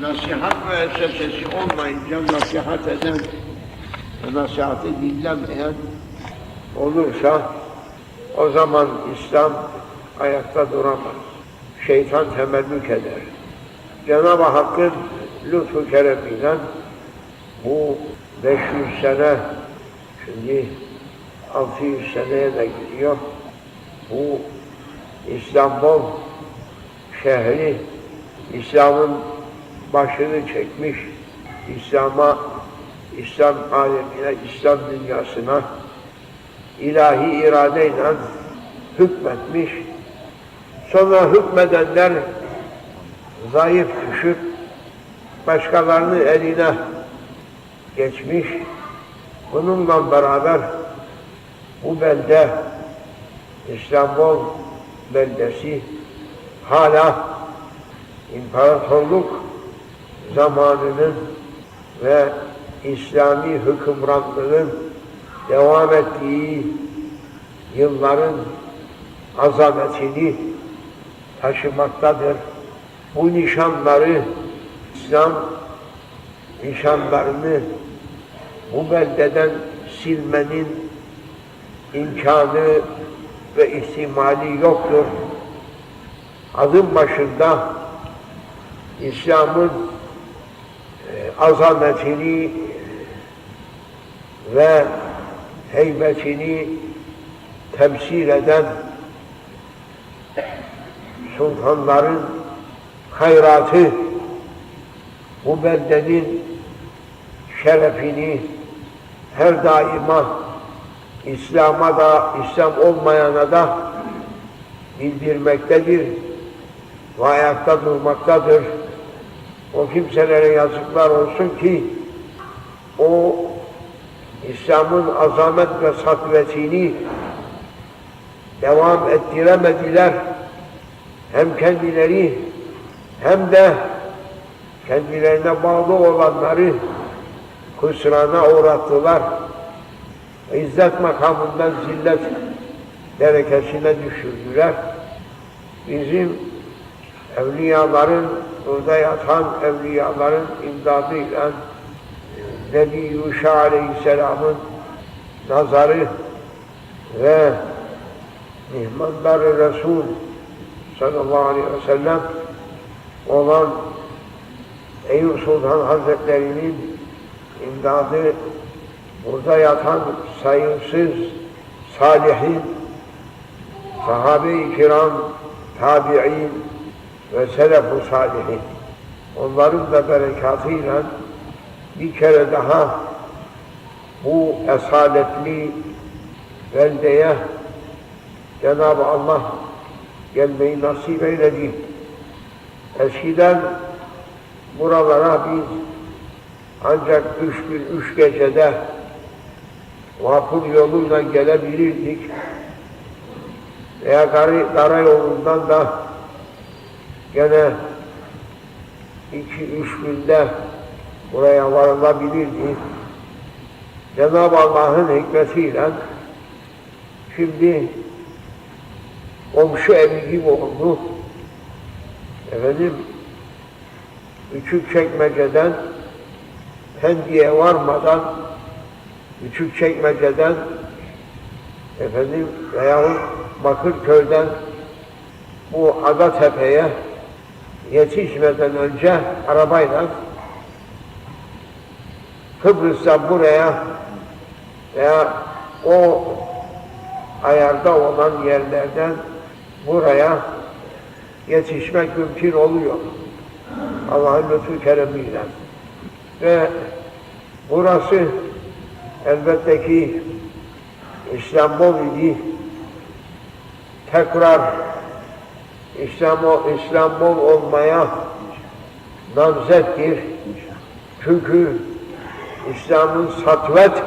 nasihat müessesesi olmayınca nasihat eden ve nasihatı dinlemeyen olursa o zaman İslam ayakta duramaz. Şeytan temellük eder. Cenab-ı Hakk'ın lütfu keremiyle bu 500 sene şimdi 600 seneye de gidiyor. Bu İstanbul şehri İslam'ın başını çekmiş. İslam'a, İslam alemine, İslam dünyasına ilahi iradeyle hükmetmiş. Sonra hükmedenler zayıf düşüp başkalarını eline geçmiş. Bununla beraber bu belde İstanbul beldesi hala imparatorluk zamanının ve İslami hükümranlığın devam ettiği yılların azametini taşımaktadır. Bu nişanları İslam nişanlarını bu beldeden silmenin imkanı ve ihtimali yoktur. Adım başında İslam'ın azametini ve heybetini temsil eden sultanların hayratı bu beldenin şerefini her daima İslam'a da, İslam olmayana da bildirmektedir ve ayakta durmaktadır. O kimselere yazıklar olsun ki o İslam'ın azamet ve satvetini devam ettiremediler. Hem kendileri hem de kendilerine bağlı olanları kusrana uğrattılar. İzzet makamından zillet derekesine düşürdüler. Bizim evliyaların, burada yatan evliyaların imdadıyla Nebi Yuşa Aleyhisselam'ın nazarı ve mihmandar Resul sallallahu aleyhi ve sellem olan Eyüp Sultan Hazretleri'nin imdadı burada yatan sayısız salihin, sahabe-i kiram, tabi'in ve selef-u salihin onların da berekatıyla bir kere daha bu esaletli beldeye Cenab-ı Allah gelmeyi nasip eyledi. Eskiden buralara biz ancak üç gün, üç gecede vapur yoluyla gelebilirdik. Veya kara, karayolundan da gene iki, üç günde buraya varılabilirdi. Cenab-ı Allah'ın hikmetiyle şimdi komşu evi gibi oldu. Efendim, küçük çekmeceden Pendik'e varmadan küçük çekmeceden efendim veyahut Bakırköy'den bu Adatepe'ye yetişmeden önce arabayla Kıbrıs'tan buraya veya o ayarda olan yerlerden buraya yetişmek mümkün oluyor. Allah'ın lütfu keremiyle. Ve burası elbette ki İstanbul idi. Tekrar İstanbul, İstanbul olmaya namzettir. Çünkü İslam'ın satvet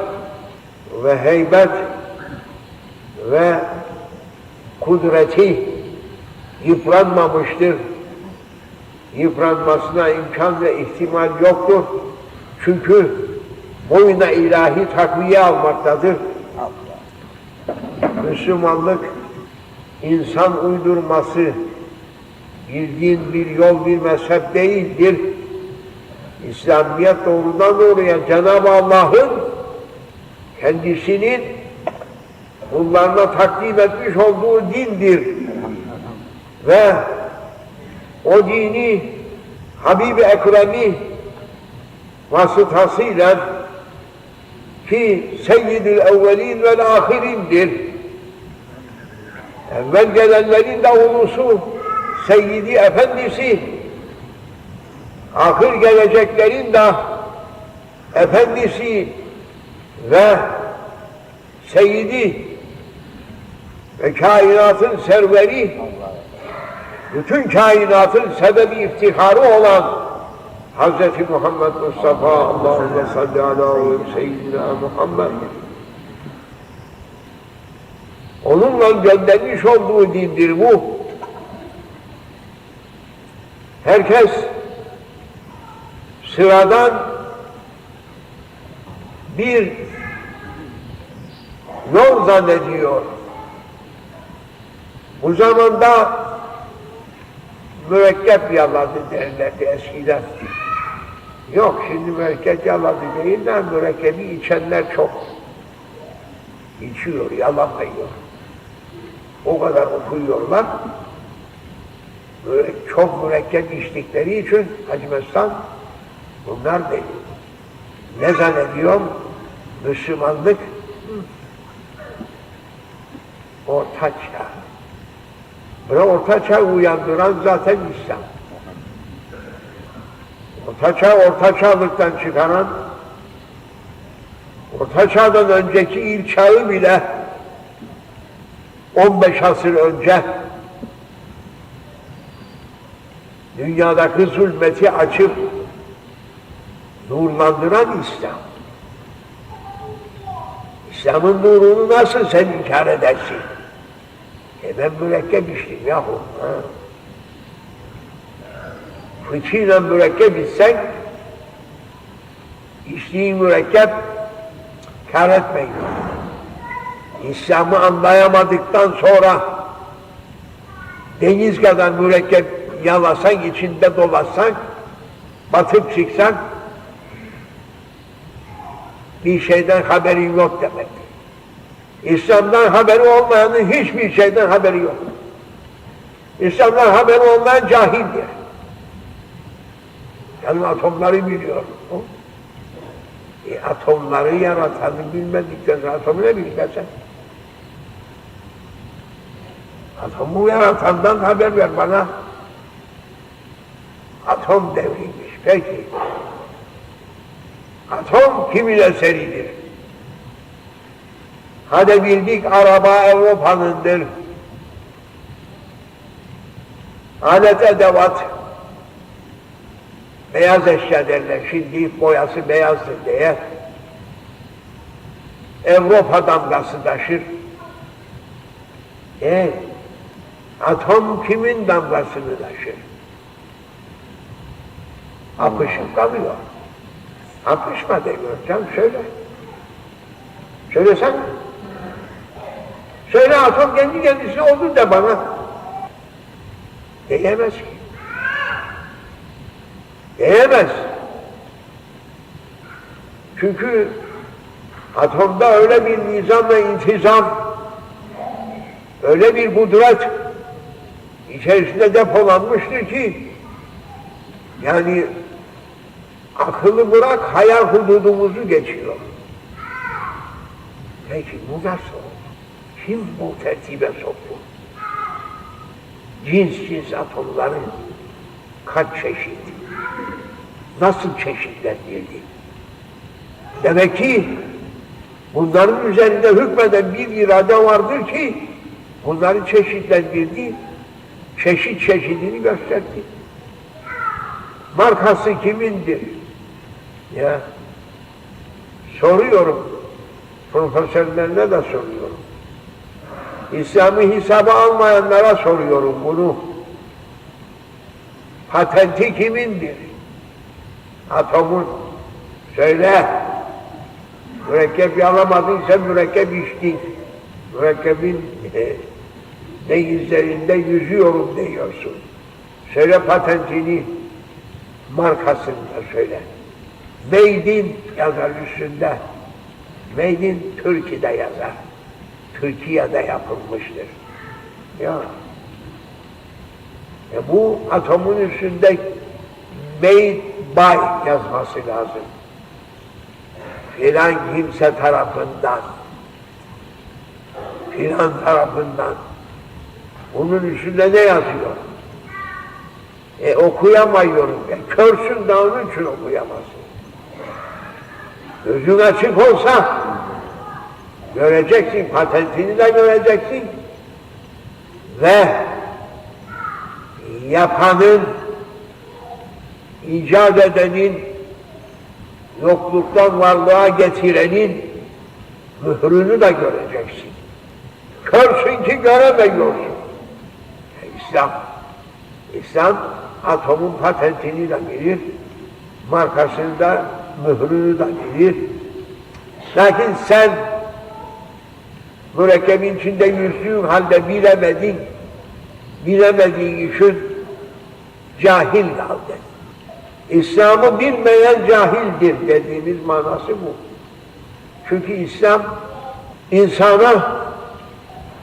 ve heybet ve kudreti yıpranmamıştır. Yıpranmasına imkan ve ihtimal yoktur. Çünkü boyuna ilahi takviye almaktadır. Müslümanlık insan uydurması bildiğin bir yol bir mezhep değildir. İslamiyet doğrudan doğruya Cenab-ı Allah'ın kendisinin kullarına takdim etmiş olduğu dindir. Ve o dini Habib-i Ekrem'i vasıtasıyla ki seyyidül evvelin ve ahirindir. Evvel gelenlerin de ulusu, seyyidi efendisi, ahir geleceklerin de efendisi ve seyyidi ve kainatın serveri, bütün kainatın sebebi iftiharı olan Hz. Muhammed Mustafa Allahümme salli ala seyyidina Muhammed onunla göndermiş olduğu dindir bu. Herkes sıradan bir yol zannediyor. Bu zamanda mürekkep yaladı derlerdi eskiden. Yok şimdi mürekkep yaladı değil de mürekkebi içenler çok. İçiyor, yalamıyor. O kadar okuyorlar. Çok mürekkep içtikleri için Hacimestan bunlar değil. Ne zannediyorum? Müslümanlık orta çağ. Ve orta uyandıran zaten İslam. Orta çağ, orta çağlıktan çıkaran, orta önceki ilk çağı bile 15 asır önce dünyadaki zulmeti açıp nurlandıran İslam. İslam'ın nurunu nasıl sen inkar edersin? E ben mürekkep içtim yahu. Ha? Fıçıyla mürekkep içsen içtiğin mürekkep kar etmeyin. İslam'ı anlayamadıktan sonra deniz kadar mürekkep yalasan, içinde dolaşsan, batıp çıksan bir şeyden haberin yok demektir. İslam'dan haberi olmayanın hiçbir şeyden haberi yok. İslam'dan haberi olmayan cahildir. Yani atomları biliyor. E, atomları yaratanı bilmedikten sonra atomu ne bilmezsen? Atomu yaratandan haber ver bana. Atom devriymiş. Peki. Atom kimin eseridir? Hadi bildik araba Avrupa'nındır. Alet edevat. Beyaz eşya derler. Şimdi boyası beyazdır diye. Avrupa damgası taşır. E, atom kimin damgasını taşır? Apışıp kalıyor. Apışma de göreceğim, söyle. Söylesen. Söyle atom kendi kendisine oldu de bana. Diyemez ki. Diyemez. Çünkü atomda öyle bir nizam ve intizam, öyle bir kudret içerisinde depolanmıştır ki yani akıllı bırak hayal hududumuzu geçiyor. Peki bu nasıl oldu? Kim bu tertibe soktu? Cins cins atomları kaç çeşit? Nasıl çeşitlendirdi? Demek ki bunların üzerinde hükmeden bir irade vardır ki bunları çeşitlendirdi, çeşit çeşidini gösterdi. Markası kimindir? Ya soruyorum. Profesörlerine de soruyorum. İslami hesaba almayanlara soruyorum bunu. Patenti kimindir? Atomun. Söyle. Mürekkep yalamadıysa mürekkep içtin. Mürekkebin denizlerinde yüzüyorum diyorsun. Söyle patentini. markasında söyle. Made in yazar üstünde. Made in Türkiye'de yazar. Türkiye'de yapılmıştır. Ya. E bu atomun üstünde made by yazması lazım. Filan kimse tarafından filan tarafından bunun üstünde ne yazıyor? E okuyamıyorum ya. Körsün de onun için okuyamazsın. Gözün açık olsa göreceksin, patentini de göreceksin ve yapanın, icat edenin, yokluktan varlığa getirenin mührünü de göreceksin. Körsün ki göremiyorsun. E, İslam, İslam atomun patentini de bilir, markasını da, mührünü de bilir. Lakin sen mürekkebin içinde yüzdüğün halde bilemedin, bilemediğin için cahil kaldın. İslam'ı bilmeyen cahildir dediğimiz manası bu. Çünkü İslam insana,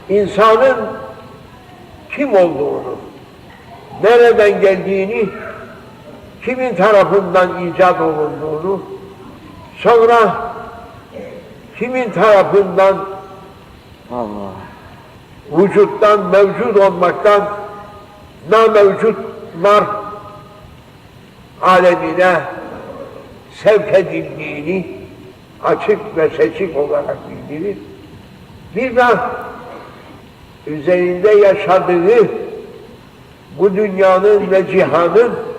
insanın kim olduğunu, nereden geldiğini, kimin tarafından icat olunduğunu, sonra kimin tarafından Allah. vücuttan, mevcut olmaktan namevcutlar alemine sevk edildiğini açık ve seçik olarak bildirir. Bir de üzerinde yaşadığı bu dünyanın ve cihanın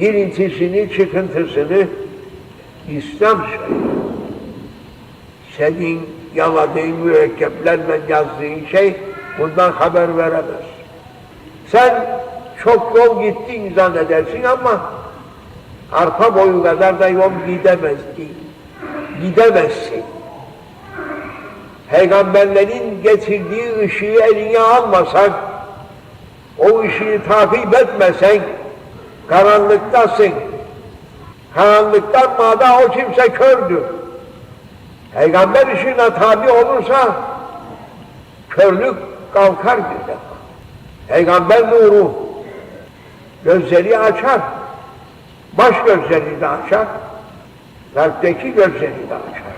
girintisini, çıkıntısını İslam söylüyor. Senin yaladığın mürekkeplerle yazdığın şey bundan haber veremez. Sen çok yol gittin zannedersin ama arpa boyu kadar da yol gidemezdin. Gidemezsin. Peygamberlerin getirdiği ışığı eline almasan, o ışığı takip etmesen, karanlıktasın. Karanlıktan mada o kimse kördür. Peygamber ışığına tabi olursa, körlük kalkar bir defa. Peygamber nuru gözleri açar. Baş gözleri de açar. Kalpteki gözleri de açar.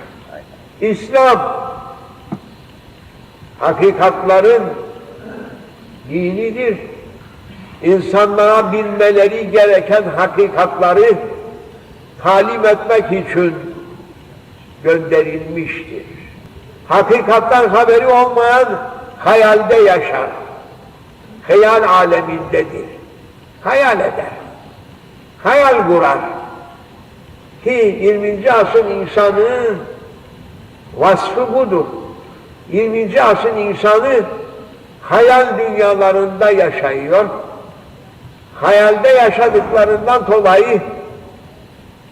İslam hakikatların dinidir. İnsanlara bilmeleri gereken hakikatları talim etmek için gönderilmiştir. Hakikattan haberi olmayan hayalde yaşar. Hayal alemindedir. Hayal eder. Hayal kurar. Ki 20. asır insanının vasfı budur. 20. asır insanı hayal dünyalarında yaşıyor. Hayalde yaşadıklarından dolayı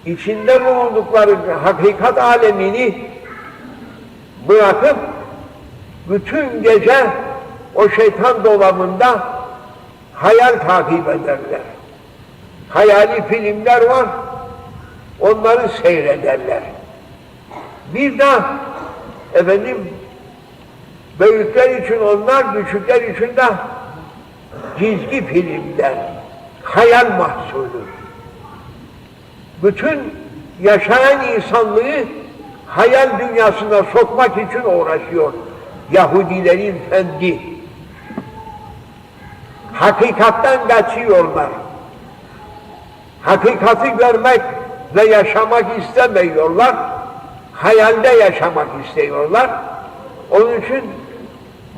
içinde bulundukları hakikat alemini bırakıp bütün gece o şeytan dolabında hayal takip ederler. Hayali filmler var, onları seyrederler. Bir de efendim büyükler için onlar, küçükler için de çizgi filmler, hayal mahsulü. Bütün yaşayan insanlığı hayal dünyasına sokmak için uğraşıyor. Yahudilerin fendi. Hakikatten kaçıyorlar. Hakikati görmek ve yaşamak istemiyorlar. Hayalde yaşamak istiyorlar. Onun için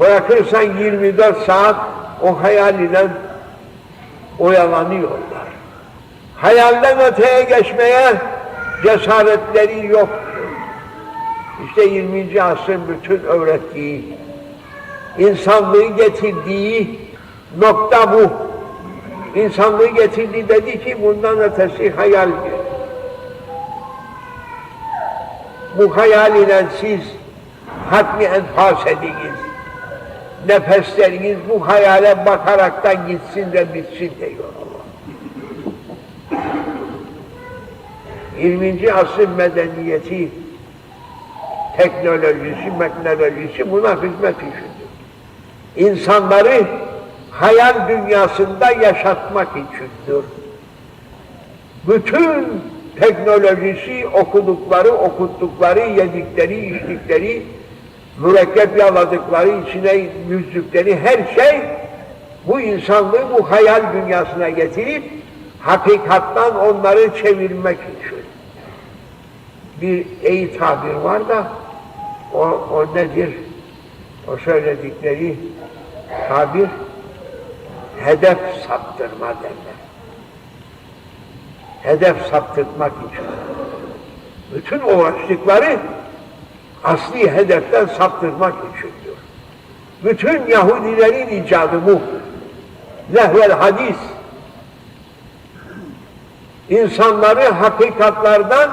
bırakırsan 24 saat o hayal ile oyalanıyorlar. Hayalden öteye geçmeye cesaretleri yoktur. İşte 20. asrın bütün öğrettiği, insanlığı getirdiği nokta bu. İnsanlığı getirdi dedi ki bundan ötesi hayaldir. Bu hayal ile siz hatmi enfas ediniz nefesleriniz bu hayale bakaraktan gitsin de bitsin diyor Allah. 20. asır medeniyeti teknolojisi, meknolojisi buna hizmet işidir. İnsanları hayal dünyasında yaşatmak içindir. Bütün teknolojisi, okudukları, okuttukları, yedikleri, içtikleri, mürekkep yaladıkları, içine yüzdükleri her şey bu insanlığı bu hayal dünyasına getirip hakikattan onları çevirmek için. Bir iyi tabir var da o, o nedir? O söyledikleri tabir hedef saptırma derler. Hedef saptırmak için. Bütün uğraştıkları asli hedeften saptırmak içindir. Bütün Yahudilerin icadı bu. Lehvel hadis. İnsanları hakikatlardan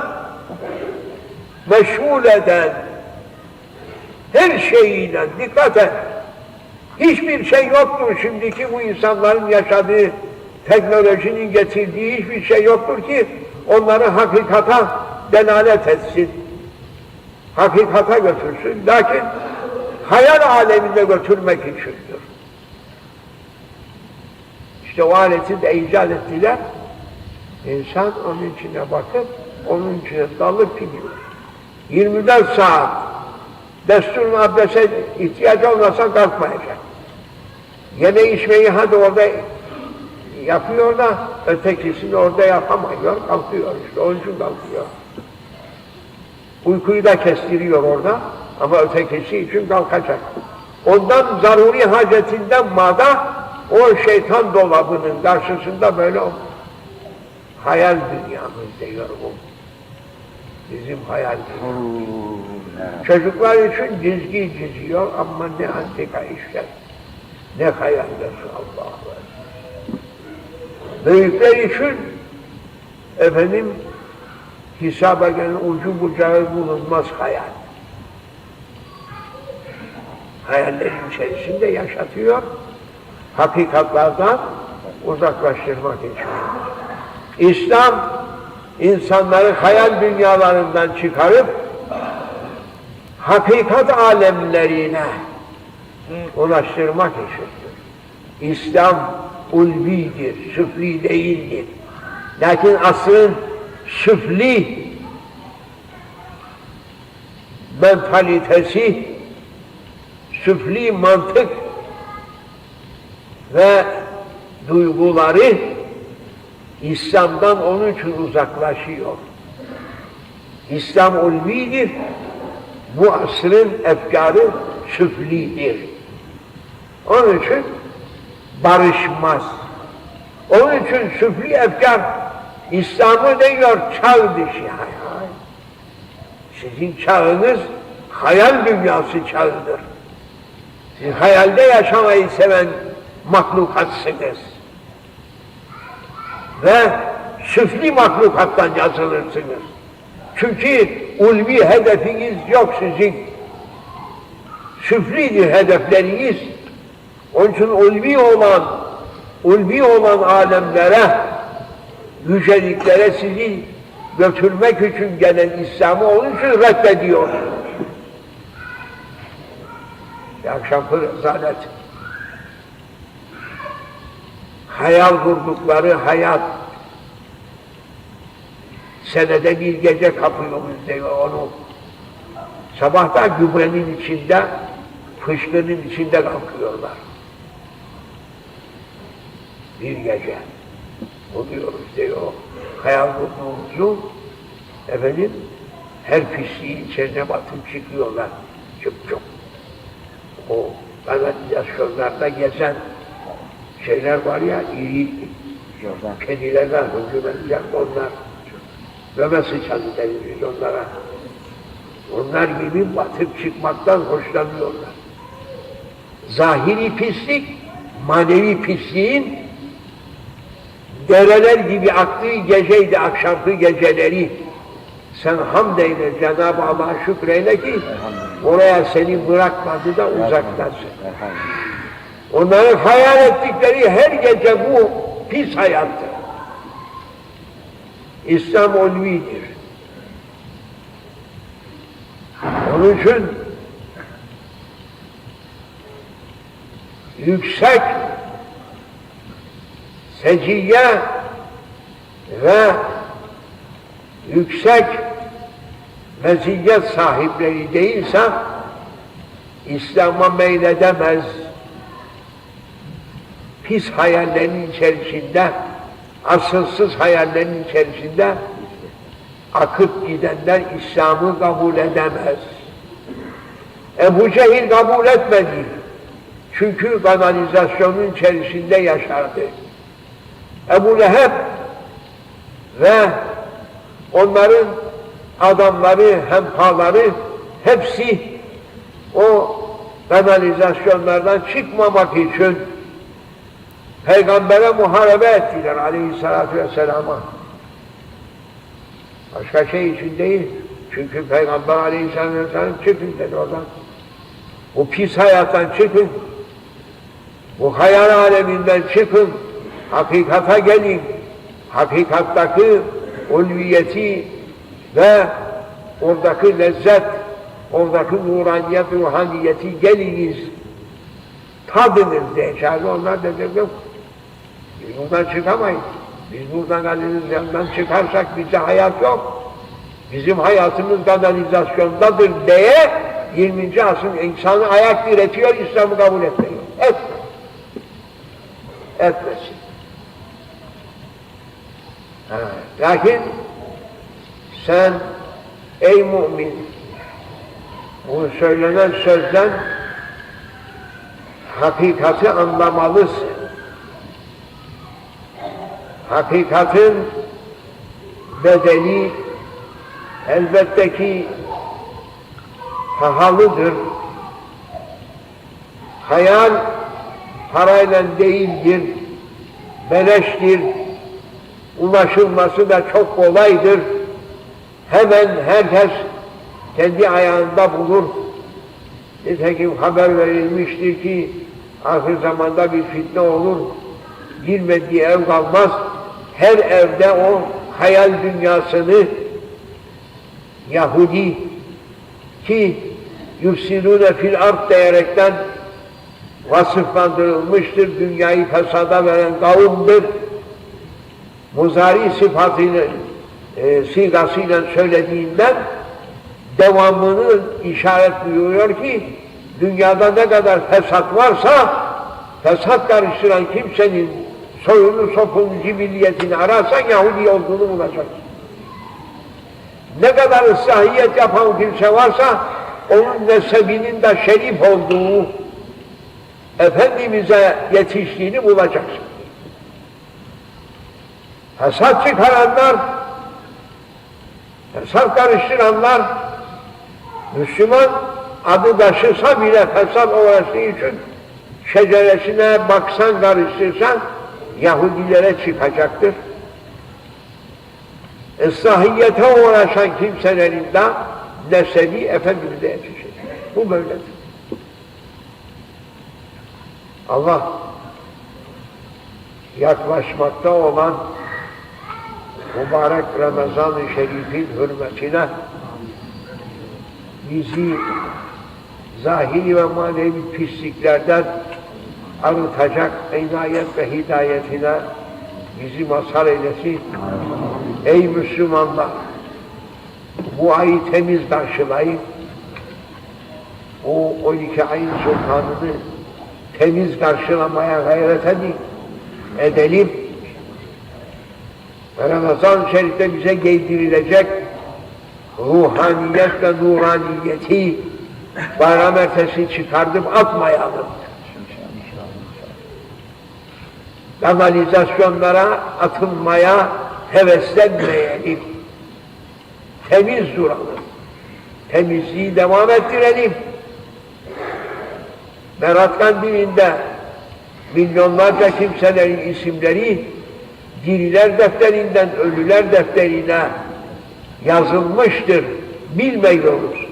meşgul eden her şeyiyle dikkat et. Hiçbir şey yoktur şimdiki bu insanların yaşadığı teknolojinin getirdiği hiçbir şey yoktur ki onları hakikata delalet etsin. Hakikata götürsün. Lakin hayal aleminde götürmek içindir. İşte o aleti de icat ettiler. İnsan onun içine bakıp onun içine dalıp gidiyor. 24 saat destur abdeste ihtiyacı olmasa kalkmayacak. Yeme içmeyi hadi orada yapıyor da ötekisini orada yapamıyor, kalkıyor işte onun için kalkıyor. Uykuyu da kestiriyor orada ama ötekisi için kalkacak. Ondan zaruri hacetinden mada o şeytan dolabının karşısında böyle hayal dünyamız diyor bu. Bizim hayal dünyamız. Çocuklar için dizgi diziyor ama ne antika işler, ne hayaller Allah'a Büyükler için efendim hesaba gelen ucu bucağı bulunmaz hayal. Hayallerin içerisinde yaşatıyor, hakikatlardan uzaklaştırmak için. İslam insanları hayal dünyalarından çıkarıp hakikat alemlerine ulaştırmak içindir. İslam ulvidir, süfli değildir. Lakin asrın süfli mentalitesi, süfli mantık ve duyguları İslam'dan onun için uzaklaşıyor. İslam ulvidir, bu asrın efkarı süflidir. Onun için barışmaz. Onun için süfli efkar İslam'ı diyor çağ dışı. Hay hay. Sizin çağınız hayal dünyası çağıdır. Siz hayalde yaşamayı seven mahlukatsınız. Ve süfli mahlukattan yazılırsınız. Çünkü ulvi hedefiniz yok sizin. Süflidir hedefleriniz. Onun için ulvi olan, ulvi olan alemlere, yüceliklere sizi götürmek için gelen İslam'ı onun için reddediyor. Bir akşam rezalet. Hayal kurdukları hayat, senede bir gece kapıyoruz diyor onu. Sabahta gübrenin içinde, fışkının içinde kalkıyorlar. Bir gece oluyoruz diyor. Hayal kurduğumuzu efendim her pisliğin içine batıp çıkıyorlar. Çıp çıp. O kanalizasyonlarda gezen şeyler var ya, iri kedilerden hücum edecek onlar. Meme sıçanı denir onlara. Onlar gibi batıp çıkmaktan hoşlanıyorlar. Zahiri pislik, manevi pisliğin dereler gibi aktığı geceydi, akşamki geceleri. Sen hamd eyle, Cenab-ı Allah'a şükreyle ki oraya seni bırakmadı da uzaktasın. Onların hayal ettikleri her gece bu pis hayattır. İslam ulvidir. Onun için yüksek seciye ve yüksek meziyet sahipleri değilse İslam'a meyledemez. Pis hayallerin içerisinde, asılsız hayallerin içerisinde akıp gidenler İslam'ı kabul edemez. Ebu Cehil kabul etmedi. Çünkü kanalizasyonun içerisinde yaşardı. Ebu Leheb ve onların adamları, hempaları hepsi o kanalizasyonlardan çıkmamak için peygambere muharebe ettiler aleyhissalatü vesselama. Başka şey için değil. Çünkü peygamber aleyhissalatü vesselam çıkın dedi oradan. Bu pis hayattan çıkın. Bu hayal aleminden çıkın. Hakikata gelin. Hakikattaki ulviyeti ve oradaki lezzet, oradaki nuraniyet, ruhaniyeti geliniz, tadınız diye çağırdı. Onlar da dedi, yok, biz buradan çıkamayız. Biz buradan kanalizasyondan çıkarsak bize hayat yok. Bizim hayatımız kanalizasyondadır diye 20. asrın insanı ayak diretiyor, İslam'ı kabul etmiyor. Etme. Etmesin. Lakin sen ey mümin bu söylenen sözden hakikati anlamalısın. Hakikatin bedeli elbette ki pahalıdır. Hayal parayla değildir, beleştir, ulaşılması da çok kolaydır. Hemen herkes kendi ayağında bulur. Nitekim haber verilmiştir ki ahir zamanda bir fitne olur. Girmediği ev kalmaz. Her evde o hayal dünyasını Yahudi ki yufsirune fil ard diyerekten vasıflandırılmıştır. Dünyayı fesada veren kavimdir. Muzari sıfatıyla e, sigasıyla söylediğinden devamını işaret buyuruyor ki dünyada ne kadar fesat varsa fesat karıştıran kimsenin soyunu, sopunu, cibilliyetini ararsan Yahudi olduğunu bulacaksın. Ne kadar ıslahiyet yapan kimse varsa onun nesebinin de şerif olduğu Efendimiz'e yetiştiğini bulacaksın. Fesat çıkaranlar, fesat karıştıranlar, Müslüman adı taşısa bile fesat uğraştığı için şeceresine baksan karıştırsan Yahudilere çıkacaktır. Islahiyete uğraşan kimselerin de nesebi Efendimiz'e yetişir. Bu böyledir. Allah yaklaşmakta olan mübarek Ramazan-ı Şerif'in hürmetine bizi zahiri ve manevi pisliklerden arıtacak inayet ve hidayetine bizi mazhar eylesin. Ey Müslümanlar! Bu ayı temiz karşılayın. O 12 ayın sultanını temiz karşılamaya gayret edin. Edelim. Ramazan-ı Şerif'te bize giydirilecek ruhaniyet ve nuraniyeti bayram ertesi çıkartıp atmayalım. Kanalizasyonlara atılmaya heveslenmeyelim. Temiz duralım. Temizliği devam ettirelim. Berat Kandili'nde milyonlarca kimselerin isimleri diriler defterinden ölüler defterine yazılmıştır. Bilmiyoruz.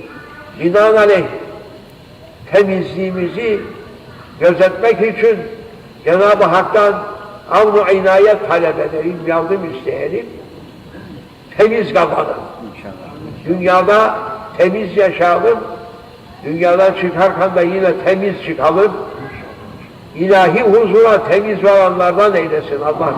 Binaenaleyh temizliğimizi gözetmek için Cenab-ı Hak'tan avnu inayet talep edelim, yardım isteyelim. Temiz kalalım. Dünyada temiz yaşayalım, Dünyadan çıkarken de yine temiz çıkalım. İlahi huzura temiz olanlardan eylesin Allah.